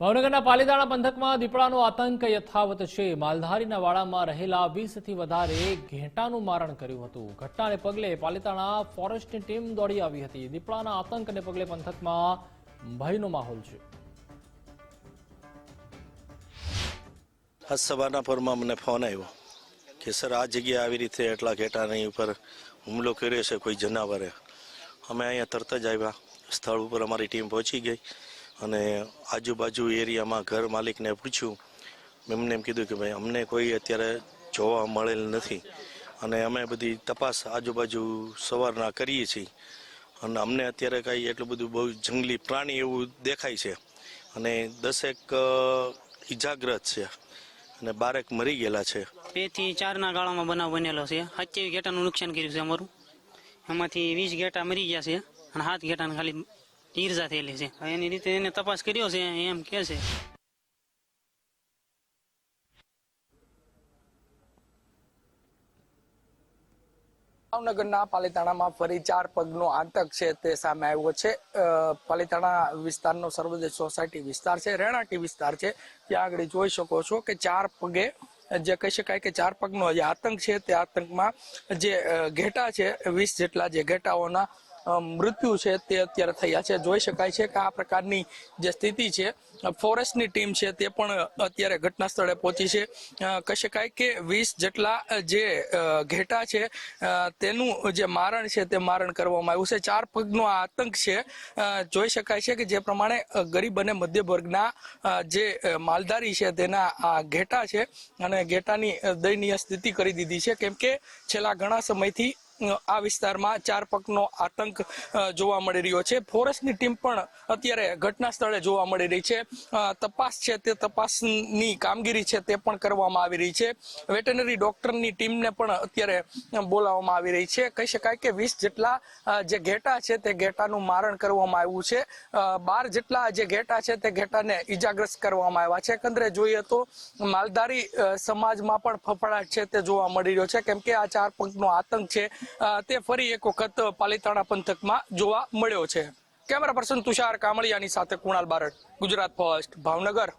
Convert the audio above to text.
ભાવનગરના પાલીતાણા પંથકમાં દીપડાનો આતંક યથાવત છે. માલધારીના વાડામાં રહેલા વીસથી વધારે ઘેટાનું મારણ કર્યું હતું. ઘટનાને પગલે પાલીતાણા ફોરેસ્ટની ટીમ દોડી આવી હતી. દીપડાના આતંકને પગલે પંથકમાં ભયનો માહોલ છે. આજ સવારના પરમાં મને ફોન આવ્યો કે, સર, આ જગ્યાએ આવી રીતે એટલા ઘેટાની ઉપર હુમલો કર્યો છે કોઈ જનાવરે? અમે અહીંયા તરત જ આવ્યા. સ્થળ ઉપર અમારી ટીમ પહોંચી ગઈ. અને આજુબાજુ એરિયામાં ઘર માલિકને પૂછ્યું. એમને એમ કીધું કે ભાઈ, અમને કોઈ અત્યારે જોવા મળેલ નથી. અને અમે બધી તપાસ આજુબાજુ સવારના કરીએ છીએ. અને અમને અત્યારે કાંઈ એટલું બધું બહુ જંગલી પ્રાણી એવું દેખાય છે. અને દસેક ઈજાગ્રસ્ત છે. અને બારેક મરી ગયેલા છે. બેથી ચાર ના ગાળામાં બનાવ બનેલો છે. સત્યાવીસ ઘેટાનું નુકસાન કર્યું છે અમારું. એમાંથી વીસ ઘેટા મરી ગયા છે અને સાત ઘેટાને ખાલી ઈર્જા થયેલી છે. એની રીતે એને તપાસ કર્યો છે એમ કે છે. ભાવનગરના પાલીતાણામાં ફરી ચાર પગનો આતંક છે તે સામે આવ્યો છે. પાલીતાણા વિસ્તારનો સર્વોદય સોસાયટી વિસ્તાર છે રેણાટી વિસ્તાર છે. ત્યાં આગળ જોઈ શકો છો કે ચાર પગે જે કહી શકાય કે ચાર પગનો જે આતંક છે તે આતંકમાં જે ઘેટા છે વીસ જેટલા જે ઘેટાઓના મૃત્યુ છે તે અત્યારે થયા છે. જોઈ શકાય છે કે આ પ્રકારની જે સ્થિતિ છે ફોરેસ્ટની ટીમ છે તે પણ અત્યારે ઘટના સ્થળે પહોંચી છે. કહી શકાય કે વીસ જેટલા જે ઘેટા છે તેનું જે મારણ છે તે મારણ કરવામાં આવ્યું છે. ચાર પગનો આ આતંક છે. જોઈ શકાય છે કે જે પ્રમાણે ગરીબ અને મધ્ય વર્ગના જે માલધારી છે તેના આ ઘેટા છે અને ઘેટાની દયનીય સ્થિતિ કરી દીધી છે. કેમ કે છેલ્લા ઘણા સમયથી આ વિસ્તારમાં ચાર પગનો આતંક જોવા મળી રહ્યો છે. ફોરેસ્ટની ટીમ પણ અત્યારે ઘટના સ્થળે જોવા મળી રહી છે. તપાસ છે તે તપાસની કામગીરી છે તે પણ કરવામાં આવી રહી છે. વેટનરી ડોક્ટરની ટીમને પણ અત્યારે બોલાવવામાં આવી રહી છે. કહી શકાય કે વીસ જેટલા જે ઘેટા છે તે ઘેટાનું મારણ કરવામાં આવ્યું છે. બાર જેટલા જે ઘેટા છે તે ઘેટાને ઈજાગ્રસ્ત કરવામાં આવ્યા છે. એકંદરે જોઈએ તો માલધારી સમાજમાં પણ ફફડાટ છે તે જોવા મળી રહ્યો છે. કેમ કે આ ચાર પગનો આતંક છે તે ફરી એક વખત પાલીતાણા પંથકમાં જોવા મળ્યો છે. કેમેરા પર્સન તુષાર કામળિયાની સાથે કુણાલ બારડ, ગુજરાત ફર્સ્ટ, ભાવનગર.